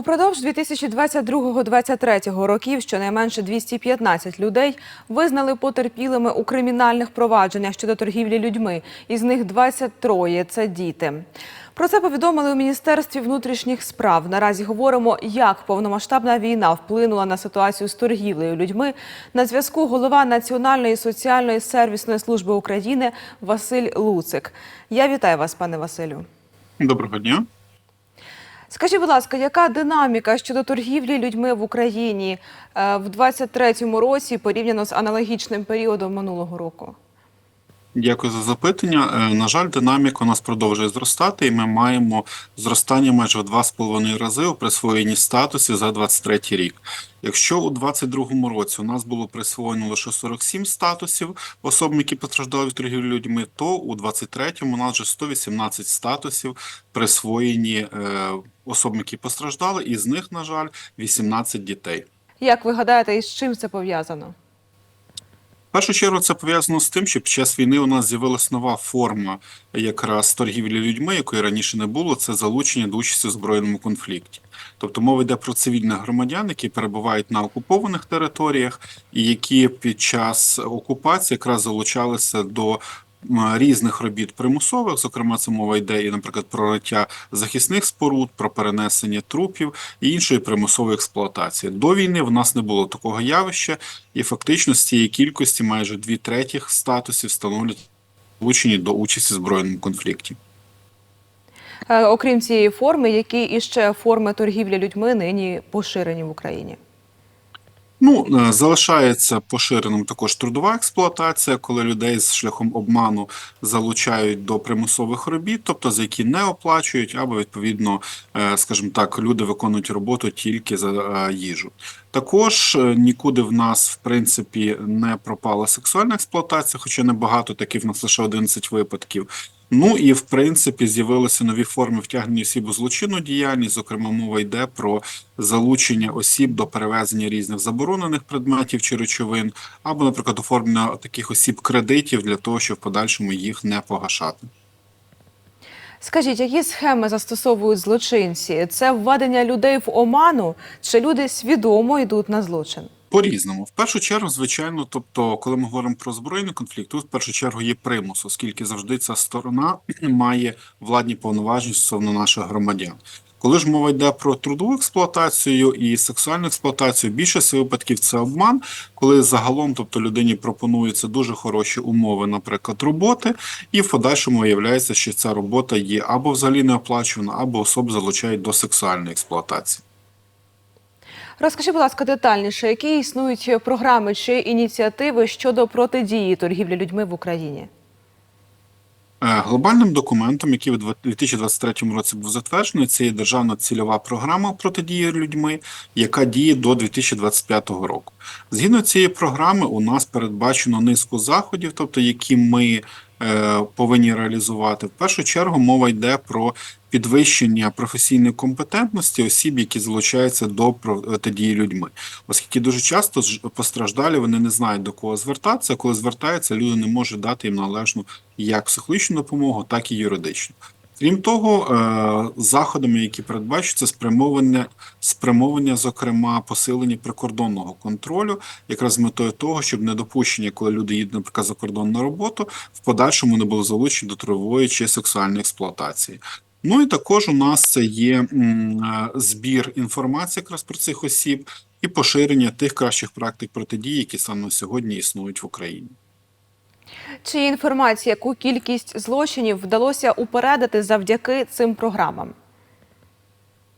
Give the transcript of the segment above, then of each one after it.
Упродовж 2022-2023 років щонайменше 215 людей визнали потерпілими у кримінальних провадженнях щодо торгівлі людьми. Із них 23 – це діти. Про це повідомили у Міністерстві внутрішніх справ. Наразі говоримо, як повномасштабна війна вплинула на ситуацію з торгівлею людьми. На зв'язку голова Національної соціальної сервісної служби України Василь Луцик. Я вітаю вас, пане Василю. Доброго дня. Скажіть, будь ласка, яка динаміка щодо торгівлі людьми в Україні е, в 2023 році порівняно з аналогічним періодом минулого року? Дякую за запитання. Е, На жаль, динаміка у нас продовжує зростати, і ми маємо зростання майже в 2,5 рази у присвоєнні статусів за 23 рік. Якщо у 2022 році у нас було присвоєно лише 47 статусів особам, які постраждали від торгівлі людьми, то у 2023 у нас вже 118 статусів присвоєні е, особам, які постраждали, і з них, на жаль, 18 дітей. Як ви гадаєте, і з чим це пов'язано? В першу чергу це пов'язано з тим, що під час війни у нас з'явилась нова форма якраз торгівлі людьми, якої раніше не було. Це залучення до участі в збройному конфлікті. Тобто мова йде про цивільних громадян, які перебувають на окупованих територіях, і які під час окупації якраз залучалися до різних робіт примусових. Зокрема, це мова йде і, наприклад, про риття захисних споруд, про перенесення трупів і іншої примусової експлуатації. До війни в нас не було такого явища, і фактично з цієї кількості майже дві третіх статусів становлять залучені до участі в збройному конфлікті. Е, Окрім цієї форми, які іще форми торгівлі людьми нині поширені в Україні? Ну, е, залишається поширеним також трудова експлуатація, коли людей з шляхом обману залучають до примусових робіт, тобто за які не оплачують, або відповідно, е, скажімо так, люди виконують роботу тільки за е, їжу. Також нікуди в нас, в принципі, не пропала сексуальна експлуатація, хоча небагато таких в нас лише 11 випадків. Ну і в принципі з'явилися нові форми втягнення осіб у злочинну діяльність. Зокрема, мова йде про залучення осіб до перевезення різних заборонених предметів чи речовин, або, наприклад, оформлення таких осіб кредитів для того, щоб в подальшому їх не погашати. Скажіть, які схеми застосовують злочинці? Це введення людей в оману, чи люди свідомо йдуть на злочин? По-різному. В першу чергу, звичайно, тобто, коли ми говоримо про збройний конфлікт, тут в першу чергу є примус, оскільки завжди ця сторона має владні повноваження стосовно наших громадян. Коли ж мова йде про трудову експлуатацію і сексуальну експлуатацію, більшість випадків це обман, коли загалом, тобто людині пропонуються дуже хороші умови, наприклад, роботи, і в подальшому виявляється, що ця робота є або взагалі не оплачувана, або особ залучають до сексуальної експлуатації. Розкажи, будь ласка, детальніше, які існують програми чи ініціативи щодо протидії торгівлі людьми в Україні? Е, Глобальним документом, який у 2023 році був затверджений, це є державна цільова програма протидії людьми, яка діє до 2025 року. Згідно цієї програми, у нас передбачено низку заходів, тобто які ми е, повинні реалізувати. В першу чергу мова йде про підвищення професійної компетентності осіб, які залучаються до протидії людьми, оскільки дуже часто постраждалі вони не знають до кого звертатися. Коли звертаються, люди не можуть дати їм належну як психологічну допомогу, так і юридичну. Крім того, е, заходами, які передбачуються, спрямовання, спрямовання, зокрема, посилення прикордонного контролю, якраз з метою того, щоб недопущення, коли люди їдуть, наприклад, за кордон на роботу, в подальшому не було залучені до трудової чи сексуальної експлуатації. Ну і також у нас це є е, збір інформації якраз про цих осіб і поширення тих кращих практик протидії, які саме сьогодні існують в Україні. Чи є інформація, яку кількість злочинів вдалося упередити завдяки цим програмам?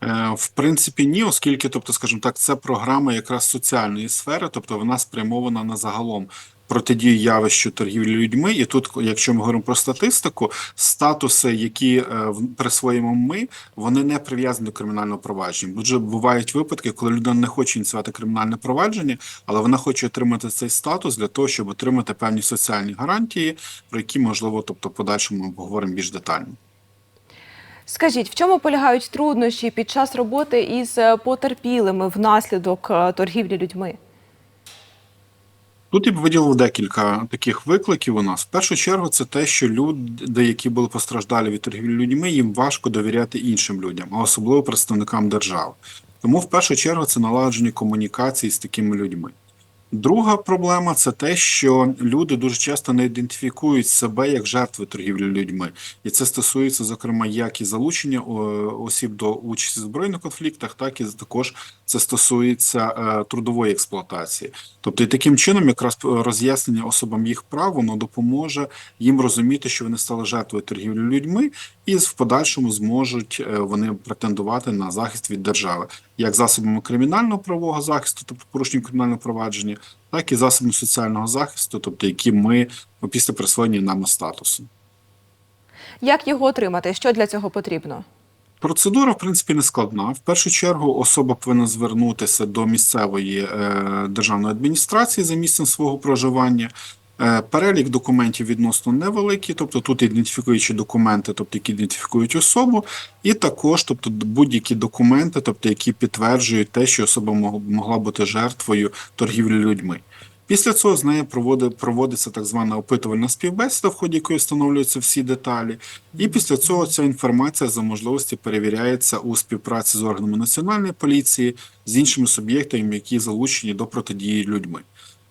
Е, В принципі, ні, оскільки, тобто, скажімо так, це програма якраз соціальної сфери, тобто вона спрямована на загалом протидію явищу торгівлі людьми. І тут, якщо ми говоримо про статистику, статуси, які е, присвоїмо ми, вони не прив'язані до кримінального провадження. Бо бувають випадки, коли людина не хоче ініціювати кримінальне провадження, але вона хоче отримати цей статус для того, щоб отримати певні соціальні гарантії, про які можливо, тобто, в подальшому поговоримо більш детально. Скажіть, в чому полягають труднощі під час роботи із е, потерпілими внаслідок е, торгівлі людьми? Тут я б виділив декілька таких викликів у нас. В першу чергу, це те, що люди, які були постраждалі від торгівлі людьми, їм важко довіряти іншим людям, а особливо представникам держави. Тому в першу чергу це налагодження комунікації з такими людьми. Друга проблема це те, що люди дуже часто не ідентифікують себе як жертви торгівлі людьми, і це стосується, зокрема, як і залучення осіб до участі в збройних конфліктах, так і також це стосується е, трудової експлуатації. Тобто, і таким чином, якраз роз'яснення особам їх прав воно допоможе їм розуміти, що вони стали жертвою торгівлі людьми, і в подальшому зможуть е, вони претендувати на захист від держави, як засобами кримінального правового захисту, тобто порушення кримінального провадження, так і засобів соціального захисту, тобто які ми після присвоєння нами статусу. Як його отримати? Що для цього потрібно? Процедура, в принципі, не складна. В першу чергу особа повинна звернутися до місцевої е, державної адміністрації за місцем свого проживання. Е, перелік документів відносно невеликий, тобто тут ідентифікуючі документи, тобто які ідентифікують особу, і також тобто будь-які документи, тобто які підтверджують те, що особа могла бути жертвою торгівлі людьми. Після цього з нею проводиться так звана опитувальна співбесіда, в ході якої встановлюються всі деталі. І після цього ця інформація за можливості перевіряється у співпраці з органами національної поліції з іншими суб'єктами, які залучені до протидії людьми.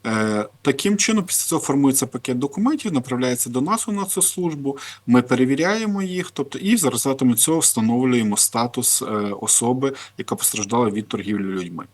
Е, таким чином, після цього формується пакет документів, направляється до нас у нацслужбу, ми перевіряємо їх, тобто і за результатами цього встановлюємо статус е, особи, яка постраждала від торгівлі людьми.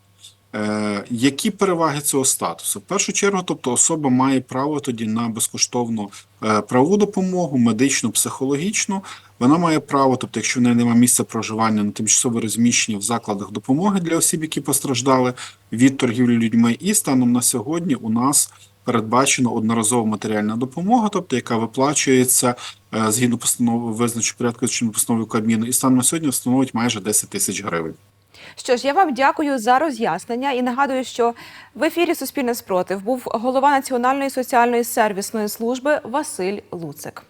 Е, які переваги цього статусу? В першу чергу, тобто особа має право тоді на безкоштовну е, правову допомогу, медичну, психологічну. Вона має право, тобто, якщо в неї немає місця проживання на тимчасове розміщення в закладах допомоги для осіб, які постраждали від торгівлі людьми. І станом на сьогодні у нас передбачена одноразова матеріальна допомога, тобто яка виплачується е, згідно постанови визначення порядку чинної постанови Кабміну, і станом на сьогодні становить майже 10 тисяч гривень. Що ж, я вам дякую за роз'яснення і нагадую, що в ефірі Суспільне спротив був голова Національної соціальної сервісної служби Василь Луцик.